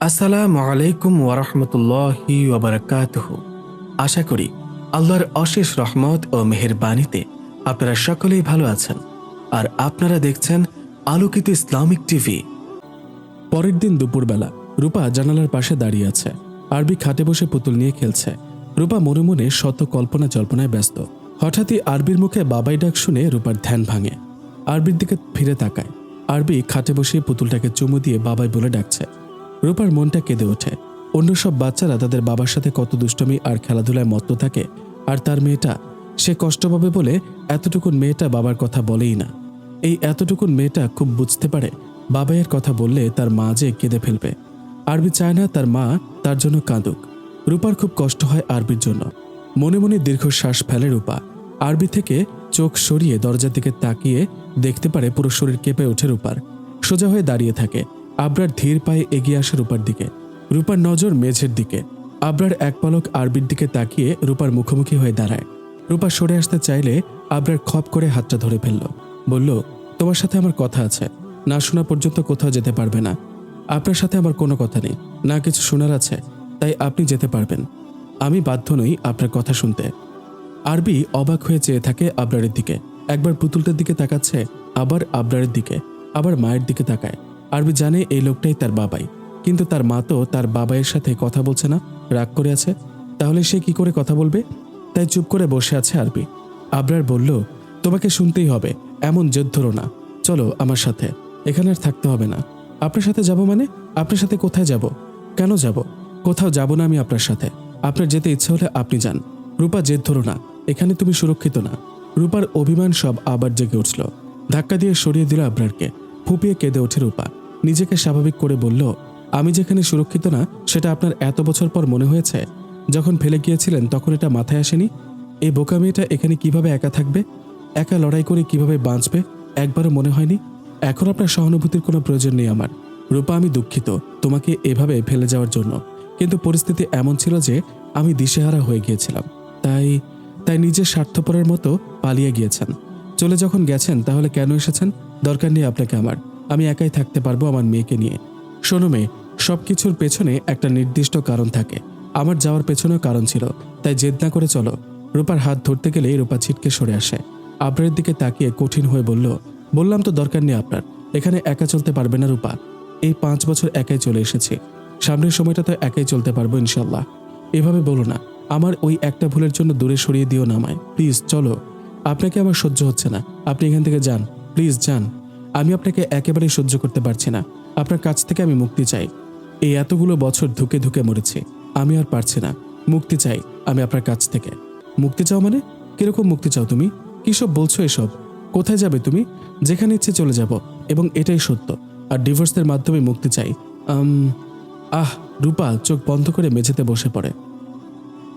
আসসালামু আলাইকুম ওরহমতুল্লাহি ওবরাকাতুহ আশা করি আল্লাহর অশেষ রহমত ও মেহেরবানিতে আপনারা সকলেই ভালো আছেন আর আপনারা দেখছেন আলোকিত ইসলামিক টিভি। পরের দিন দুপুরবেলা রূপা জানালার পাশে দাঁড়িয়ে আছে। আরবি খাটে বসে পুতুল নিয়ে খেলছে। রূপা মনে মনে শত কল্পনা জল্পনায় ব্যস্ত। হঠাৎই আরবির মুখে বাবাই ডাক শুনে রূপার ধ্যান ভাঙে। আরবির দিকে ফিরে তাকায়। আরবি খাটে বসে পুতুলটাকে চুমু দিয়ে বাবাই বলে ডাকছে রূপার মনটা কেঁদে ওঠে। অন্য সব বাচ্চারা তাদের বাবার সাথে কত দুষ্টমি আর খেলাধুলায় মত্ত থাকে, আর তার মেয়েটা সে কষ্ট পাবে বলে এতটুকুন মেয়েটা বাবার কথা বলেই না। এই এতটুকুন মেয়েটা খুব বুঝতে পারে বাবাইয়ের কথা বললে তার মা যে কেঁদে ফেলবে। আরবি চায় না তার মা তার জন্য কাঁদুক। রূপার খুব কষ্ট হয় আরবির জন্য। মনে মনে দীর্ঘশ্বাস ফেলে রূপা। আরবি থেকে চোখ সরিয়ে দরজার দিকে তাকিয়ে দেখতে পারে পুরো শরীর কেঁপে ওঠে রূপার। সোজা হয়ে দাঁড়িয়ে থাকে। আবরার ধীর পায়ে এগিয়ে আসে রূপার দিকে। রূপার নজর মেঝের দিকে। আবরার এক পলক আরবির দিকে তাকিয়ে রূপার মুখোমুখি হয়ে দাঁড়ায়। রূপা সরে আসতে চাইলে আবরার খপ করে হাতটা ধরে ফেলল। বলল, তোমার সাথে আমার কথা আছে। না শোনা পর্যন্ত কোথাও যেতে পারবে না। আপনার সাথে আমার কোনো কথা নেই। না কিছু শোনার আছে। তাই আপনি যেতে পারবেন। আমি বাধ্য নই আপনার কথা শুনতে। আরবি অবাক হয়ে চেয়ে থাকে আবরারের দিকে। একবার পুতুলটার দিকে তাকাচ্ছে, আবার আবরারের দিকে, আবার মায়ের দিকে তাকায়। আরবি জানে এই লোকটাই তার বাবাই। কিন্তু তার মা তো তার বাবাইয়ের সাথে কথা বলছে না, রাগ করে আছে। তাহলে সে কি করে কথা বলবে? তাই চুপ করে বসে আছে আরবি। আবরার বলল, তোমাকে শুনতেই হবে, এমন জেদ ধরো না। চলো আমার সাথে, এখানে আর থাকতে হবে না। আপনার সাথে যাব মানে? আপনার সাথে কোথায় যাব? কেন যাব? কোথাও যাব না আমি আপনার সাথে। আপনার যেতে ইচ্ছে হলে আপনি যান। রূপা, জেদ ধরো না। এখানে তুমি সুরক্ষিত না। রূপার অভিমান সব আবার জেগে উঠল। ধাক্কা দিয়ে সরিয়ে দিল আবরারকে। ফুপিয়ে কেঁদে ওঠে রূপা। নিজেকে স্বাভাবিক করে বলল, আমি যেখানে সুরক্ষিত না, সেটা আপনার এত বছর পর মনে হয়েছে? যখন ফেলে গিয়েছিলেন, তখন এটা মাথায় আসেনি? এই বোকা মেয়েটা এখানে কীভাবে একা থাকবে? একা লড়াই করে কীভাবে বাঁচবে? একবারও মনে হয়নি? এখন আপনার সহানুভূতির কোনো প্রয়োজন নেই আমার। রূপা, আমি দুঃখিত তোমাকে এভাবে ফেলে যাওয়ার জন্য। কিন্তু পরিস্থিতি এমন ছিল যে আমি দিশেহারা হয়ে গিয়েছিলাম। তাই তাই নিজের স্বার্থপরের মতো পালিয়ে গিয়েছেন। চলে যখন গেছেন, তাহলে কেন এসেছেন? দরকার নেই আপনাকে আমার। আমি একাই থাকতে পারব আমার মেয়েকে নিয়ে। শোনো মেয়ে সব কিছুর পেছনে একটা নির্দিষ্ট কারণ থাকে। আমার যাওয়ার পেছনেও কারণ ছিল, তাই জেদ না করে চলো। রূপার হাত ধরতে গেলেই রূপা ছিটকে সরে আসে। আবরের দিকে তাকিয়ে কঠিন হয়ে বলল, বললাম তো দরকার নেই আপনার। এখানে একা চলতে পারবে না রূপা। এই পাঁচ বছর একাই চলে এসেছি। সামনের সময়টা তো একাই চলতে পারব ইনশাল্লাহ এভাবে বলো না। আমার ওই একটা ভুলের জন্য দূরে সরিয়ে দিও না আমায়। প্লিজ, চলো। আপনাকে আমার সহ্য হচ্ছে না। আপনি এখান থেকে যান। প্লিজ, যান। আমি আপনাকে একেবারেই সহ্য করতে পারছি না। আপনার কাছ থেকে আমি মুক্তি চাই। এই এতগুলো বছর ধুকে ধুকে মরেছি। আমি আর পারছি না। মুক্তি চাই আমি আপনার কাছ থেকে। মুক্তি চাও মানে? কীরকম মুক্তি চাও তুমি? কি সব বলছো এসব? কোথায় যাবে তুমি? যেখানে ইচ্ছে চলে যাব। এবং এটাই সত্য। আর ডিভোর্সের মাধ্যমে মুক্তি চাই। আহ, রূপা চোখ বন্ধ করে মেঝেতে বসে পড়ে।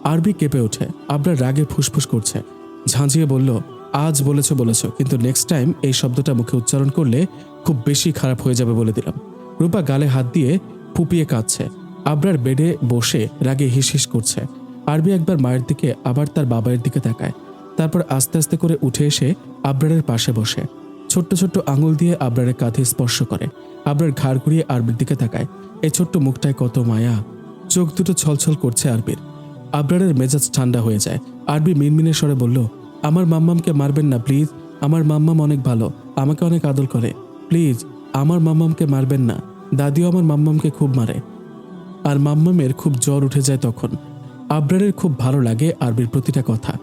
আরবি কেঁপে ওঠে। আবরার রাগে ফুসফুস করছে। ঝাঁঝিয়ে বলল আজ বলেছ বলেছ। কিন্তু নেক্সট টাইম এই শব্দটা মুখে উচ্চারণ করলে খুব বেশি খারাপ হয়ে যাবে বলে দিলাম। রূপা গালে হাত দিয়ে ফুপিয়ে কাঁদছে। আবরার বেডে বসে রাগে হিস হিস করছে। আরবি একবার মায়ের দিকে, আবার তার বাবার দিকে তাকায়। তারপর আস্তে আস্তে করে উঠে এসে আবরারের পাশে বসে। ছোট্ট ছোট্ট আঙুল দিয়ে আবরারের কাঁধে স্পর্শ করে। আবরার ঘাড় ঘুরিয়ে আরবির দিকে তাকায়। এই ছোট্ট মুখটায় কত মায়া। চোখ দুটো ছলছল করছে আরবির। আবরারের মেজাজ ঠান্ডা হয়ে যায়। আরবি মিনমিনে স্বরে বলল আমার মাম্মামকে মারবেন না, প্লিজ। আমার মাম্মাম অনেক ভালো, আমাকে অনেক আদর করে। প্লিজ, আমার মাম্মামকে মারবেন না। দাদিও আমার মাম্মামকে খুব মারে। আর মাম্মামের খুব জ্বর উঠে যায় তখন। আবরারের খুব ভালো লাগে আরবির প্রতিটা কথা।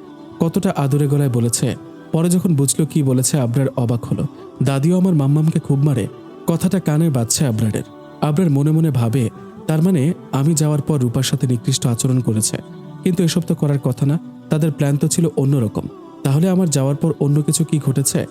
কতটা আদরে গলায় বলেছে। পরে যখন বুঝলো কি বলেছে, আবরার অবাক হলো। দাদিও আমার মাম্মামকে খুব মারে। কথাটা কানে বাজছে আবরারের। আবরার মনে মনে ভাবে, তার মানে আমি যাওয়ার পর রূপার সাথে নিকৃষ্ট আচরণ করেছে। কিন্তু এসব তো করার কথা না, তাদের প্ল্যান তো ছিল অন্যরকম। তাহলে আমার যাওয়ার পর অন্য কিছু কি ঘটেছে?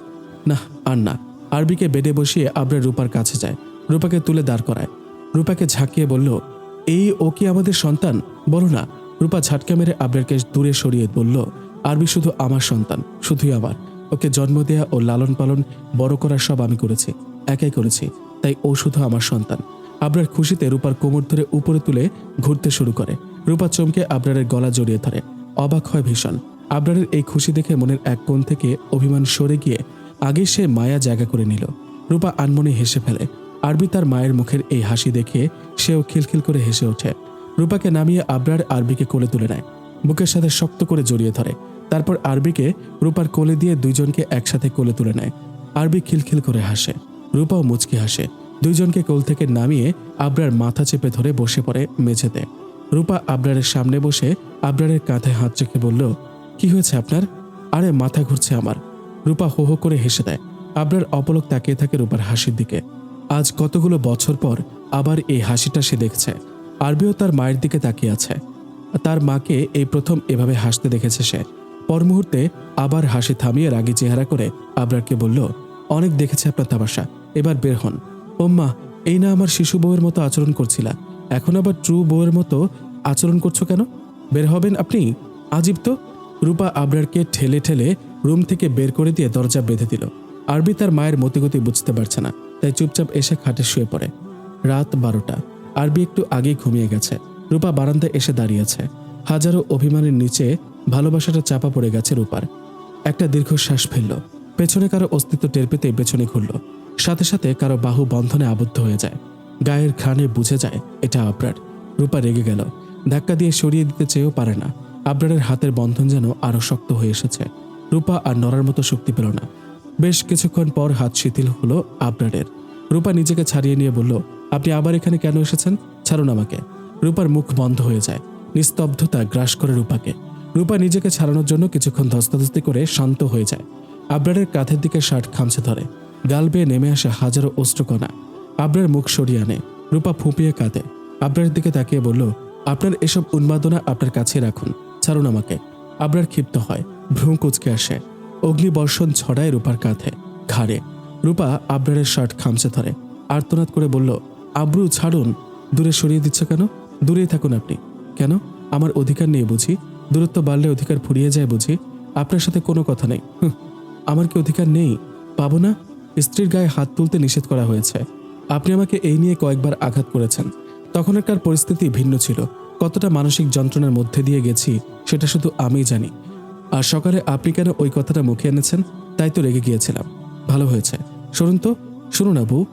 না আর না। আরবিকে বেডে বসিয়ে আবরার রূপার কাছে যায়। রূপাকে তুলে দাঁড় করায়। রূপাকে ঝাঁকিয়ে বলল, এই, ও কি আমাদের সন্তান? বলো না। রূপা ঝাটকা মেরে আবরারকে দূরে সরিয়ে বলল, আরবি শুধু আমার সন্তান, শুধুই আমার। ওকে জন্ম দেয়া ও লালন পালন বড় করার সব আমি করেছি, একাই করেছি। তাই ও শুধু আমার সন্তান। আবরার খুশিতে রূপার কোমর ধরে উপরে তুলে ঘুরতে শুরু করে। রূপা চমকে আবরারের গলা জড়িয়ে ধরে। অবাক হয় ভীষণ। আবরারের এই খুশি দেখে মনের এক কোণ থেকে অভিমান সরে গিয়ে আগে সে মায়া জায়গা করে নিল। রূপা আনমনে হেসে ফেলে। আরবি তার মায়ের মুখের এই হাসি দেখে সেও খিলখিল করে হেসে ওঠে। রূপাকে নামিয়ে আবরার আরবিকে কোলে তুলে নেয়। বুকের সাথে শক্ত করে জড়িয়ে ধরে। তারপর আরবিকে রূপার কোলে দিয়ে দুইজনকে একসাথে কোলে তুলে নেয়। আরবি খিলখিল করে হাসে। রূপাও মুচকি হাসে। দুইজনকে কোল থেকে নামিয়ে আবরার মাথা চেপে ধরে বসে পড়ে মেঝেতে। রূপা আবরারের সামনে বসে আবরারের কাঁধে হাত রেখে বলল কি হয়েছে আপনার? আরে, মাথা ঘুরছে আমার। রূপা হো হো করে হেসে দেয়। আবরার অপলক তাকিয়ে থাকে রূপার হাসির দিকে। আজ কতগুলো বছর পর আবার এই হাসিটা সে দেখছে। আরবিও তার মায়ের দিকে তাকিয়ে আছে। তার মাকে এই প্রথম এভাবে হাসতে দেখেছে সে। পর মুহূর্তে আবার হাসি থামিয়ে রাগী চেহারা করে আবরারকে বলল, অনেক দেখেছে আপনার তামাশা। এবার বের হন। ওম্মা, এই না আমার শিশু বউয়ের মতো আচরণ করছিলা। এখন আবার ট্রু বউয়ের মতো আচরণ করছ কেন? বের হবেন আপনি? আজীব তো। রূপা আবরারকে ঠেলে ঠেলে রুম থেকে বের করে দিয়ে দরজা বেঁধে দিল। আরবি তার মায়ের মতিগতি বুঝতে পারছে না, তাই চুপচাপ এসে খাটে শুয়ে পড়ে। রাত বারোটা। আরবি একটু আগেই ঘুমিয়ে গেছে। রূপা বারান্দায় এসে দাঁড়িয়েছে। হাজারো অভিমানের নিচে ভালোবাসাটা চাপা পড়ে গেছে রূপার। একটা দীর্ঘশ্বাস ফেলল। পেছনে কারও অস্তিত্ব টের পেতে পেছনে ঘুরল। সাথে সাথে কারও বাহু বন্ধনে আবদ্ধ হয়ে যায়। গায়ের ঘ্রাণে বুঝে যায়, এটা আবরার। রূপা রেগে গেল। ধাক্কা দিয়ে সরিয়ে দিতে চেয়েও পারে না। আবরারের হাতের বন্ধন যেন আরও শক্ত হয়ে এসেছে। রূপা আর নড়ার মতো শক্তি পেল না। বেশ কিছুক্ষণ পর হাত শিথিল হলো আবরারের। রূপা নিজেকে ছাড়িয়ে নিয়ে বলল, আপনি আবার এখানে কেন এসেছেন? ছাড়ুন আমাকে। রূপার মুখ বন্ধ হয়ে যায়। নিস্তব্ধতা গ্রাস করে রূপাকে। রূপা নিজেকে ছাড়ানোর জন্য কিছুক্ষণ ধস্তাধস্তি করে শান্ত হয়ে যায়। আবরারের কাঁধের দিকে শার্ট খামছে ধরে। গাল বেয়ে নেমে আসে হাজারো অস্ত্রকণা। আবরার মুখ সরিয়ে আনে। রূপা ফুঁপিয়ে কাঁদে। আবরারের দিকে তাকিয়ে বলল, আপনার এসব উন্মাদনা আপনার কাছে রাখুন। ছাড়ুন আমাকে। আবরার ক্ষিপ্ত হয়, ভ্রু কুচকে আসে। অগ্নিবর্ষণ ছড়ায় রূপার কাঁধে, ঘাড়ে। রূপা আবরারের শার্ট খামছে ধরে, আর্তনাদ করে বলল, আব্রু, ছাড়ুন। দূরে সরিয়ে দিচ্ছ কেন? দূরেই থাকুন আপনি। কেন? আমার অধিকার নেই বুঝি? দূরত্ব বাড়লে অধিকার ফুরিয়ে যায় বুঝি? আপনার সাথে কোনো কথা নেই। আমার কি অধিকার নেই? পাবো না? স্ত্রীর গায়ে হাত তুলতে নিষেধ করা হয়েছে। আপনি আমাকে এই নিয়ে কয়েকবার আঘাত করেছেন। তখনকার পরিস্থিতি ভিন্ন ছিল। কতটা মানসিক যন্ত্রণার মধ্যে দিয়ে গেছি সেটা শুধু আমিই জানি। আর সকালে আপনি কেন ওই কথাটা মুখে এনেছেন, তাই তো রেগে গিয়েছিলাম। ভালো হয়েছে। শুনুন তো, শুনুন বউ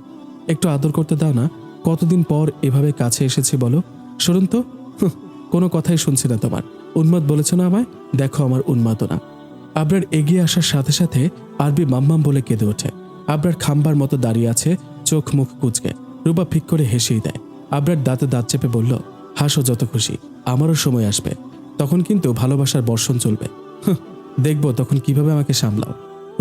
একটু আদর করতে দাও না, কতদিন পর এভাবে কাছে এসেছি বলো। শুনুন তো কোনো কথাই শুনছি না তোমার। উন্মাদ বলেছ না আমায়? দেখো আমার উন্মাদনা। আবরার এগিয়ে আসার সাথে সাথে আরবি মাম্মাম বলে কেঁদে ওঠে। আবরার খাম্বার মতো দাঁড়িয়ে আছে, চোখ মুখ কুচকে। রূপা ফিক করে হেসেই দেয়। আবরার দাঁতে দাঁত চেপে বলল হাসো যত খুশি, আমারও সময় আসবে। তখন কিন্তু ভালোবাসার বর্ষণ চলবে। দেখব তখন কীভাবে আমাকে সামলাও।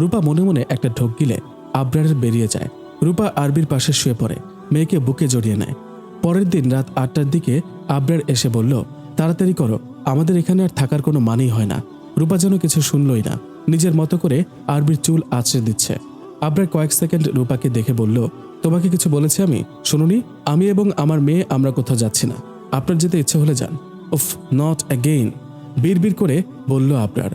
রূপা মনে মনে একটা ঢোক গিলে আবরারের বেরিয়ে যায়। রূপা আরবির পাশে শুয়ে পড়ে, মেয়েকে বুকে জড়িয়ে নেয়। পরের দিন রাত আটটার দিকে আবরার এসে বলল, তাড়াতাড়ি করো, আমাদের এখানে আর থাকার কোনো মানেই হয় না। রূপা যেন কিছু শুনলই না। নিজের মতো করে আরবির চুল আছড়ে দিচ্ছে। আবরার কয়েক সেকেন্ড রূপাকে দেখে বলল, তোমাকে কিছু বলেছি আমি? শুনুনি, আমি এবং আমার মেয়ে আমরা কোথাও যাচ্ছি না। আপনার যেতে ইচ্ছে হলে যান। উফ নট অ্যাগেইন বিড়বিড় করে বলল আপনার।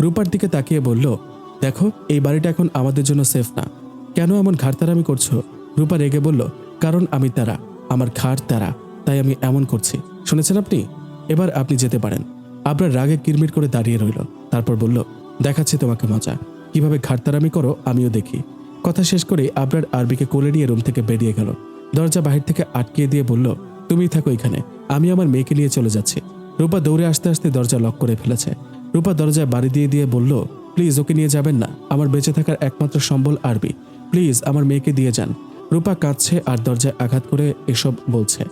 রূপার দিকে তাকিয়ে বলল, দেখো, এই বাড়িটা এখন আমাদের জন্য সেফ না। কেন এমন ঘাড়তারামি করছ? রূপা রেগে বলল, কারণ আমি তারা। আমার ঘাড় তারা। তাই আমি এমন করছি। শুনেছেন আপনি? এবার আপনি যেতে পারেন। আপনার রাগে কিরমির করে দাঁড়িয়ে রইল। তারপর বলল, দেখাচ্ছি তোমাকে মজা। কীভাবে ঘাড়তারামি করো আমিও দেখি। কথা শেষ করে আপনার আরবিকে কোলে নিয়ে রুম থেকে বেরিয়ে গেল। দরজা বাহির থেকে আটকিয়ে দিয়ে বলল, তুমিই থাকো এখানে। আমি আমার মেয়েকে নিয়ে চলে যাচ্ছি। রূপা দৌড়ে আসতে আসতে দরজা লক করে ফেলেছে। রূপা দরজায় বাড়ি দিয়ে দিয়ে বলল প্লিজ ওকে নিয়ে যাবেন না। আমার বেঁচে থাকার একমাত্র সম্বল আরবি। প্লিজ আমার মেয়েকে দিয়ে যান। রূপা কাঁদছে আর দরজায় আঘাত করে এসব বলছে।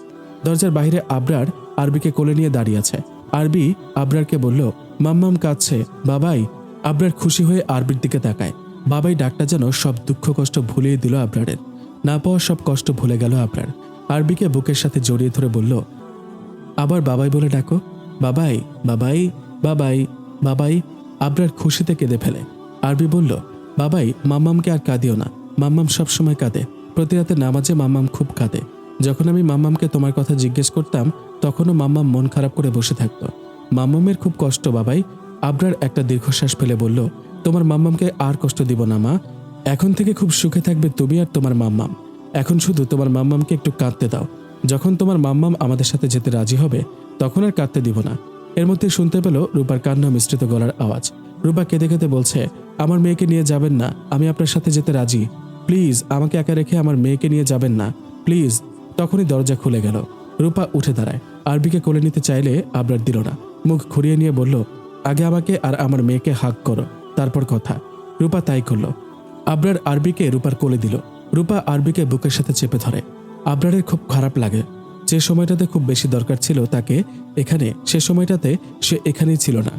দরজার বাইরে আবরার আরবিকে কোলে নিয়ে দাঁড়িয়ে আছে। আরবি আবরারকে বলল, মাম্মাম কাঁদছে। বাবাই। আবরার খুশি হয়ে আরবির দিকে তাকায়। বাবাই ডাকটা যেন সব দুঃখ কষ্ট ভুলিয়ে দিল আবরারের। না পাওয়া সব কষ্ট ভুলে গেল আবরার। আরবিকে বুকের সাথে জড়িয়ে ধরে বলল আবার বাবাই বলে ডাকো, বাবাই বাবাই বাবাই বাবাই। আবরার খুশিতে কেঁদে ফেলে। আরবি বলল, বাবাই, মাম্মামকে আর কাঁদিও না। মাম্মাম সবসময় কাঁদে। প্রতি রাতে নামাজে মাম্মাম খুব কাঁদে। যখন আমি মাম্মামকে তোমার কথা জিজ্ঞেস করতাম, তখনও মাম্মাম মন খারাপ করে বসে থাকত। মাম্মামের খুব কষ্ট, বাবাই। আবরার একটা দীর্ঘশ্বাস ফেলে বলল, তোমার মাম্মামকে আর কষ্ট দিব না, মা। এখন থেকে খুব সুখে থাকবে তুমি আর তোমার মাম্মাম। এখন শুধু তোমার মাম্মামকে একটু কাঁদতে দাও। যখন তোমার মাম্মাম আমাদের সাথে যেতে রাজি হবে, তখন আর কাঁদতে দিব না। এর মধ্যে শুনতে পেল রূপার কান্না মিশ্রিত গলার আওয়াজ। রূপা কেঁদে কেঁদে বলছে, আমার মেয়েকে নিয়ে যাবেন না, আমি আপনার সাথে যেতে রাজি। প্লিজ, আমাকে একা রেখে আমার মেয়েকে নিয়ে যাবেন না। প্লিজ। তখনই দরজা খুলে গেল। রূপা উঠে দাঁড়ায়। আরবিকে কোলে নিতে চাইলে আবরার দিল না। মুখ ঘুরিয়ে নিয়ে বলল, আগে আমাকে আর আমার মেয়েকে হাক করো। তারপর কথা। রূপা তাই করল। আবরার আরবিকে রূপার কোলে দিল। রূপা আরবিকে বুকের সাথে চেপে ধরে। আবরারের খুব খারাপ লাগে। যে সময়টাতে খুব বেশি দরকার ছিল তাকে, এখানে, সে সময়টাতে সে এখানেই ছিল না।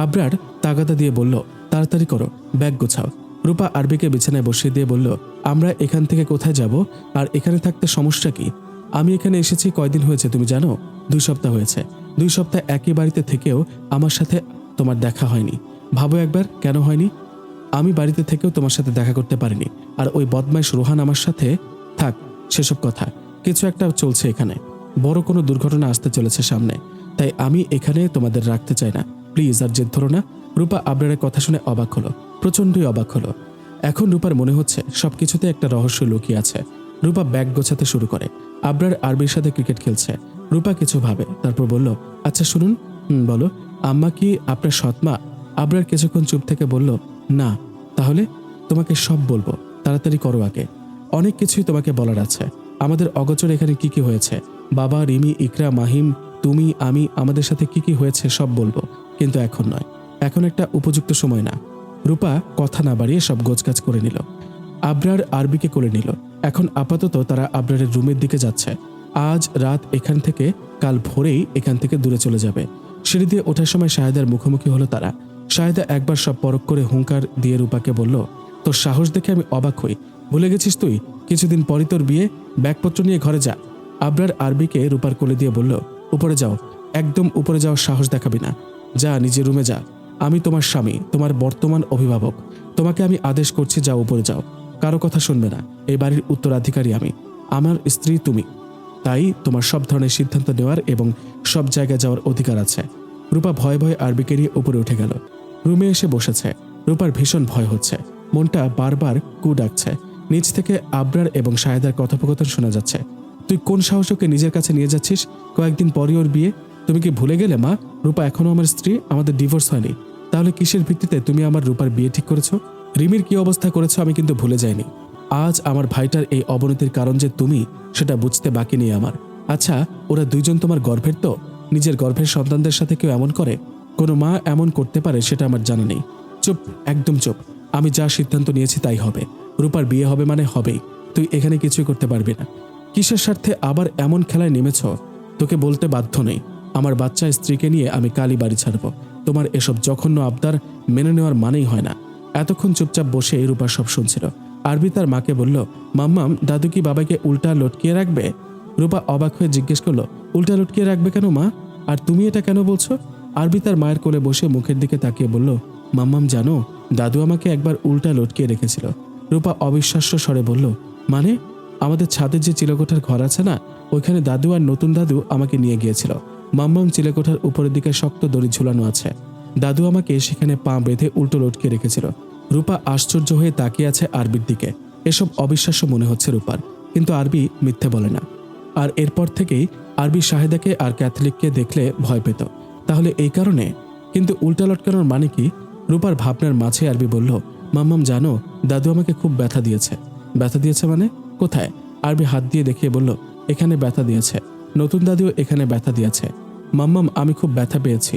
আবরার তাগাদা দিয়ে বলল, তাড়াতাড়ি করো, ব্যাগ গোছাও। রূপা আরবিকে বিছানায় বসিয়ে দিয়ে বলল, আমরা এখান থেকে কোথায় যাব আর এখানে থাকতে সমস্যা কি? আমি এখানে এসেছি কয়দিন হয়েছে তুমি জানো? দুই সপ্তাহ হয়েছে। দুই সপ্তাহ একই বাড়িতে থেকেও আমার সাথে তোমার দেখা হয়নি। ভাবো একবার, কেন হয়নি? আমি বাড়িতে থেকেও তোমার সাথে দেখা করতে পারিনি। আর ওই বদমাইশ রোহান আমার সাথে, থাক সেসব কথা। কিছু একটা চলছে এখানে। বড় কোনো দুর্ঘটনা আসতে চলেছে সামনে। তাই আমি এখানে তোমাদের রাখতে চাই না। প্লিজ আর জেদ ধরো না। রূপা আবরারের কথা শুনে অবাক হলো। প্রচণ্ডই অবাক হলো। এখন রূপার মনে হচ্ছে সবকিছুতে একটা রহস্য লুকিয়ে আছে। রূপা ব্যাগ গোছাতে শুরু করে। আবরার আরবির সাথে ক্রিকেট খেলছে। রূপা কিছু ভাবে, তারপর বলল আচ্ছা শুনুন। হুম, বলো। আম্মা কি আপনার সৎমা? আবরার কিছুক্ষণ চুপ থেকে বলল, না। তাহলে তোমাকে সব বলব। তাড়াতাড়ি করো আগে। অনেক কিছুই তোমাকে বলার আছে। আমাদের অগোচরে এখানে কি কি হয়েছে? বাবা, রিমি, ইকরা, মাহিম, তুমি, আমি, আমাদের সাথে কি কি হয়েছে সব বলব, কিন্তু এখন নয়। এখন একটা উপযুক্ত সময় না। রূপা কথা না বাড়িয়ে সব গোছগাছ করে নিল। আবরার আরবিকে করে নিল। এখন আপাতত তারা আবরারের রুমের দিকে যাচ্ছে। আজ রাত এখান থেকে, কাল ভোরেই এখান থেকে দূরে চলে যাবে। সিঁড়ি দিয়ে ওঠার সময় শাহেদার মুখোমুখি হলো তারা। শাহেদা একবার সব পরক করে হুঙ্কার দিয়ে রূপাকে বলল, তোর সাহস দেখে আমি অবাক হই। ভুলে গেছিস তুই? কিছুদিন পরই তোর বিয়ে। ব্যাগপত্র নিয়ে ঘরে যা। আবরার আরবিকে রূপার কোলে দিয়ে বলল, উপরে যাও। একদম উপরে যাওয়ার সাহস দেখাবি না। যা, নিজের রুমে যা। আমি তোমার স্বামী, তোমার বর্তমান অভিভাবক। তোমাকে আমি আদেশ করছি যাও, উপরে যাও। কারও কথা শুনবে না। এই বাড়ির উত্তরাধিকারী আমি। আমার স্ত্রী তুমি। তাই তোমার সব ধরনের সিদ্ধান্ত নেওয়ার এবং সব জায়গায় যাওয়ার অধিকার আছে। রূপা ভয়ে ভয়ে আরবিকে নিয়ে উপরে উঠে গেল। রুমে এসে বসেছে। রূপার ভীষণ ভয় হচ্ছে। মনটা বারবার কু ডাকছে। নিচ থেকে আবরার এবং সাহেদার কথোপকথন শোনা যাচ্ছে। তুই কোন সাহসকে নিজের কাছে নিয়ে যাচ্ছিস? কয়েকদিন পরই ওর বিয়ে। তুমি কি ভুলে গেলে, মা? রূপা এখনও আমার স্ত্রী, আমাদের ডিভোর্স হয়নি। তাহলে কিসের ভিত্তিতে তুমি আমার রূপার বিয়ে ঠিক করেছ? রিমির কি অবস্থা করেছ আমি কিন্তু ভুলে যাইনি। আজ আমার ভাইটার এই অবনতির কারণ যে তুমি, সেটা বুঝতে বাকি নেই আমার। আচ্ছা ওরা দুইজন তোমার গর্ভের তো? নিজের গর্ভের সন্তানদের সাথে কেউ এমন করে? কোনো মা এমন করতে পারে সেটা আমার জানা নেই। চুপ, একদম চুপ। আমি যা সিদ্ধান্ত নিয়েছি তাই হবে। রূপার বিয়ে হবে মানে হবেই। তুই এখানে কিছুই করতে পারবি না। কিসের স্বার্থে আবার এমন খেলায় নেমেছ? তোকে বলতে বাধ্য নেই। আমার বাচ্চা স্ত্রীকে নিয়ে আমি কালী বাড়ি ছাড়ব। তোমার এসব জঘন্য আবদার মেনে নেওয়ার মানেই হয় না। এতক্ষণ চুপচাপ বসে রূপা সব শুনছিল। আরবি তার মাকে বলল, মাম্মাম, দাদু কি বাবাকে উল্টা লটকিয়ে রাখবে? রূপা অবাক হয়ে জিজ্ঞেস করল, উল্টা লটকিয়ে রাখবে কেন মা? আর তুমি এটা কেন বলছো? আরবি তার মায়ের কোলে বসে মুখের দিকে তাকিয়ে বলল, মাম্মাম, জানো, দাদু আমাকে একবার উল্টা লটকিয়ে রেখেছিল। রূপা অবিশ্বাস্য স্বরে বলল মানে? আমাদের ছাদের যে চিলেকোঠার ঘর আছে না, ওইখানে দাদু আর নতুন দাদু আমাকে নিয়ে গিয়েছিল। মাম্মাম চিলেকোঠার উপরের দিকে শক্ত দড়ি ঝুলানো আছে। দাদু আমাকে সেখানে পা বেঁধে উল্টো লটকে রেখেছিল। রূপা আশ্চর্য হয়ে তাকিয়ে আছে আরবির দিকে। এসব অবিশ্বাস্য মনে হচ্ছে রূপার, কিন্তু আরবি মিথ্যে বলে না। আর এরপর থেকেই আরবি শাহেদাকে আর ক্যাথলিককে দেখলে ভয় পেত। তাহলে এই কারণে? কিন্তু উল্টা লটকানোর মানে কি? রূপার ভাবনার মাঝে আরবি বলল মাম্মাম, জানো, দাদু আমাকে খুব ব্যথা দিয়েছে। ব্যথা দিয়েছে মানে? কোথায়? আরবি হাত দিয়ে দেখিয়ে বলল, এখানে ব্যথা দিয়েছে। নতুন দাদিও এখানে ব্যথা দিয়েছে। মাম্মাম, আমি খুব ব্যথা পেয়েছি।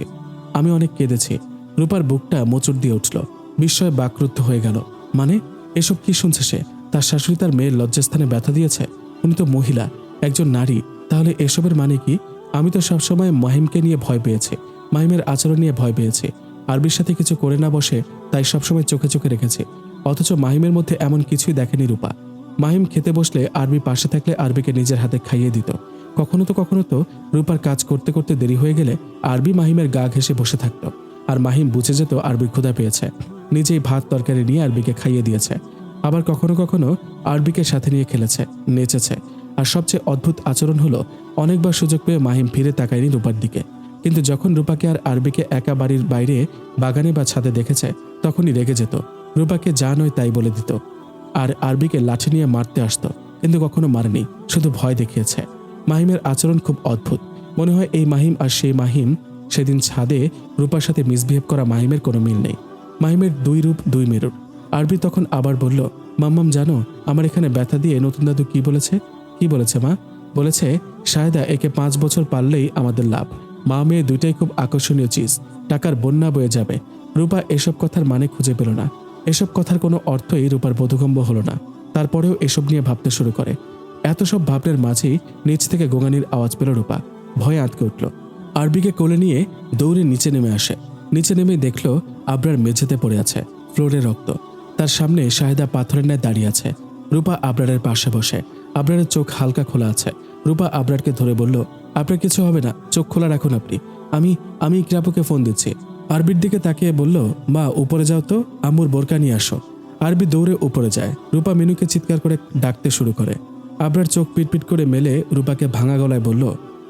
আমি অনেক কেঁদেছি। রূপার বুকটা মোচড় দিয়ে উঠল। বিস্ময়ে বাকরুদ্ধ হয়ে গেল। মানে এসব কি শুনছে সে? তার শাশুড়ি তার মেয়ের লজ্জাস্থানে ব্যথা দিয়েছে? উনি তো মহিলা, একজন নারী। তাহলে এসবের মানে কি? আমি তো সবসময় মাহিমকে নিয়ে ভয় পেয়েছি। মাহিমের আচরণ নিয়ে ভয় পেয়েছি। আরবির সাথে কিছু করে না বসে তাই সবসময় চোখে চোখে রেখেছি। অথচ মাহিমের মধ্যে এমন কিছুই দেখেনি রূপা। মাহিম খেতে বসলে আরবি পাশে থাকলে আরবিকে নিজের হাতে খাইয়ে দিত। কখনো তো কখনো তো রূপার কাজ করতে করতে দেরি হয়ে গেলে আরবি মাহিমের গা ঘেসে বসে থাকত। আর মাহিম বুঝে যেত আরবি ক্ষুধা পেয়েছে। নিজেই ভাত তরকারি নিয়ে আরবিকে খাইয়ে দিয়েছে। আবার কখনো কখনো আরবিকে সাথে নিয়ে খেলেছে, নেচেছে। আর সবচেয়ে অদ্ভুত আচরণ হলো অনেকবার সুযোগ পেয়ে মাহিম ফিরে তাকায়নি রূপার দিকে। কিন্তু যখন রূপাকে আর আরবিকে একা বাড়ির বাইরে, বাগানে বা ছাদে দেখেছে, তখনই রেগে যেত। রূপাকে যা নয় তাই বলে দিত। আর আরবিকে লাঠি নিয়ে মারতে আসতো, কিন্তু কখনো মারেনি, শুধু ভয় দেখিয়েছে। মাহিমের আচরণ খুব অদ্ভুত। মনে হয় এই মাহিম আর সেই মাহিম, সেদিন ছাদে রূপার সাথে মিসবিহেভ করা মাহিমের কোনো মিল নেই। মাহিমের দুই রূপ, দুই মেরুর। আরবি তখন আবার বলল, মাম্মাম, জানো, আমার এখানে ব্যথা দিয়ে নতুন দাদু কি বলেছে? কি বলেছে, মা? বলেছে সায়দা একে পাঁচ বছর পারলেই আমাদের লাভ। মা মেয়ে দুইটাই খুব আকর্ষণীয় চিজ। টাকার বন্যা বয়ে যাবে। রূপা এসব কথার মানে খুঁজে পেল না। এসব কথার কোনো অর্থই রূপার বোধগম্য হলো না। তারপরেও এসব নিয়ে ভাবতে শুরু করে। এত সব ভাবনের মাঝেই নিচ থেকে গোঙানির আওয়াজ পেল রূপা। ভয়ে আঁতকে উঠল। আরবিকে কোলে নিয়ে দৌড়ে নিচে নেমে আসে। নিচে নেমে দেখল আবরার মেঝেতে পড়ে আছে, ফ্লোরে রক্ত। তার সামনে শাহেদা পাথরের ন্যায় দাঁড়িয়ে আছে। রূপা আবরারের পাশে বসে। আবরারের চোখ হালকা খোলা আছে। রূপা আবরারকে ধরে বলল আপনার কিছু হবে না, চোখ খোলা রাখুন আপনি। আমি আমি ইকরাপুকে ফোন দিচ্ছি। আরবির দিকে তাকিয়ে বলল, মা, উপরে যাও তো, আম্মুর বোরকা নিয়ে আসো। আরবি দৌড়ে উপরে যায়। রূপা মিনুকে চিৎকার করে ডাকতে শুরু করে। আবরার চোখ পিটপিট করে মেলে রূপাকে ভাঙা গলায় বলল,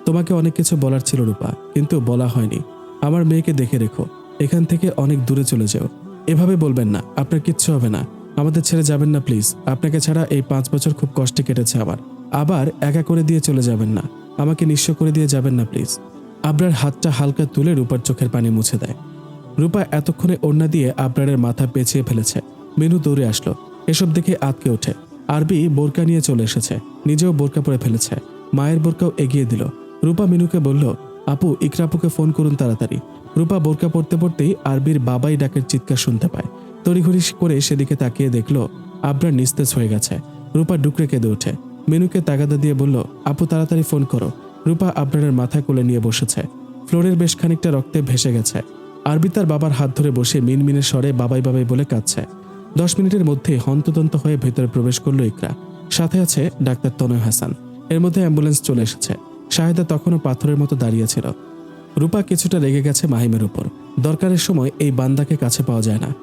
তোমাকে অনেক কিছু বলার ছিল রূপা, কিন্তু বলা হয়নি। আমার মেয়েকে দেখে রেখো। এখান থেকে অনেক দূরে চলে যাও। এভাবে বলবেন না, আপনার কিচ্ছু হবে না। আমাদের ছেড়ে যাবেন না, প্লিজ। আপনাকে ছাড়া এই পাঁচ বছর খুব কষ্টে কেটেছে আমার। আবার একা করে দিয়ে চলে যাবেন না। আমাকে নিঃস্ব করে দিয়ে যাবেন না, প্লিজ। আবরার হাতটা হালকা তুলে রূপার চোখের পানি মুছে দেয়। রূপা এতক্ষণে ওড়না দিয়ে আবরারের মাথা পেঁচিয়ে ফেলেছে। মেনু দৌড়ে আসলো। এসব দেখে আতকে ওঠে। আরবি বোরকা নিয়ে চলে এসেছে। নিজেও বোরকা পরে ফেলেছে। মায়ের বোরকাও এগিয়ে দিল। রূপা মিনুকে বলল, আপু, ইকরাপুকে ফোন করুন তাড়াতাড়ি। রূপা বোরকা পড়তে পড়তেই আরবির বাবাই ডাকের চিৎকার শুনতে পায়। তড়িঘড়ি করে সেদিকে তাকিয়ে দেখল, আবরার নিস্তেজ হয়ে গেছে। রূপা ডুকরে কেঁদে ওঠে। মেনুকে তাগাদা দিয়ে বলল, আপু, তাড়াতাড়ি ফোন করো। রূপা আবরারের মাথা কোলে নিয়ে বসেছে। ফ্লোরের বেশ খানিকটা রক্তে ভেসে গেছে। আরবি তার বাবার হাত ধরে বসে মিনমিনের স্বরে বাবাই বাবাই বলে কাঁদছে। দশ মিনিটের মধ্যে হন্তদন্ত হয়ে ভেতরে প্রবেশ করল ইকরা। সাথে আছে ডাক্তার তনয় হাসান। এর মধ্যে অ্যাম্বুলেন্স চলে এসেছে। শাহেদা তখনও পাথরের মতো দাঁড়িয়েছিল রূপা কিছুটা রেগে গেছে মাহিমের উপর। দরকারের সময় এই বান্দাকে কাছে পাওয়া যায় না।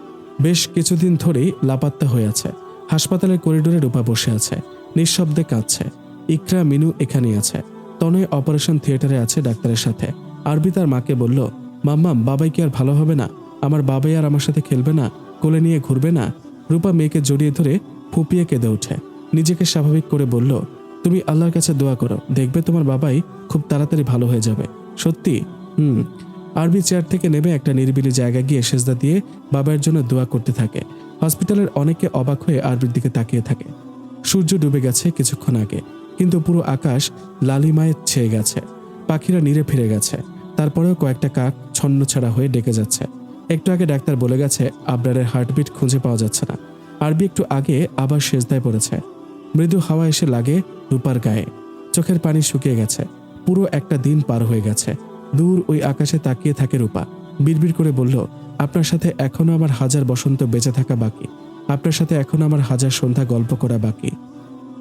বেশ কিছুদিন ধরেই লাপাত্তা হয়ে আছে। হাসপাতালের করিডোরে রূপা বসে আছে। নিঃশব্দে কাঁদছে। ইকরা মিনু এখানেই আছে। তনয় অপারেশন থিয়েটারে আছে ডাক্তারের সাথে। আরবি তার মাকে বলল, মাম্মাম, বাবাই কি আর ভালো হবে না? আমার বাবাই আর আমার সাথে খেলবে না, কোলে নিয়ে ঘুরবে না? রূপা মেয়েকে জড়িয়ে ধরে ফুপিয়ে কেঁদে ওঠে। নিজেকে স্বাভাবিক করে বলল, তুমি আল্লাহর কাছে দোয়া করো। দেখবে তোমার বাবাই খুব তাড়াতাড়ি ভালো হয়ে যাবে। সত্যি? হুম। আরবি চেয়ার থেকে নেমে একটা নিরিবিলি জায়গায় গিয়ে সেজদা দিয়ে বাবার জন্য দোয়া করতে থাকে। হসপিটালের অনেকে অবাক হয়ে আরবির দিকে তাকিয়ে থাকে। সূর্য ডুবে গেছে কিছুক্ষণ আগে, কিন্তু পুরো আকাশ লালিমায় ছেয়ে গেছে। পাখিরা নিরে ফিরে গেছে। তারপরেও কয়েকটা কাক ছন্ন ছাড়া হয়ে ডেকে যাচ্ছে। একটু আগে ডাক্তার বলে গেছে, আবরারের হার্টবিট খুঁজে পাওয়া যাচ্ছে না। আরবি একটু আগে আবার সেজদায় পড়েছে। মৃদু হাওয়া এসে লাগে রূপার গায়ে। চোখের পানি শুকিয়ে গেছে। পুরো একটা দিন পার হয়ে গেছে। দূর ওই আকাশে তাকিয়ে থাকে রূপা। বিড়বিড় করে বলল, আপনার সাথে এখনও আমার হাজার বসন্ত বেঁচে থাকা বাকি। আপনার সাথে এখন আমার হাজার সন্ধ্যা গল্প করা বাকি।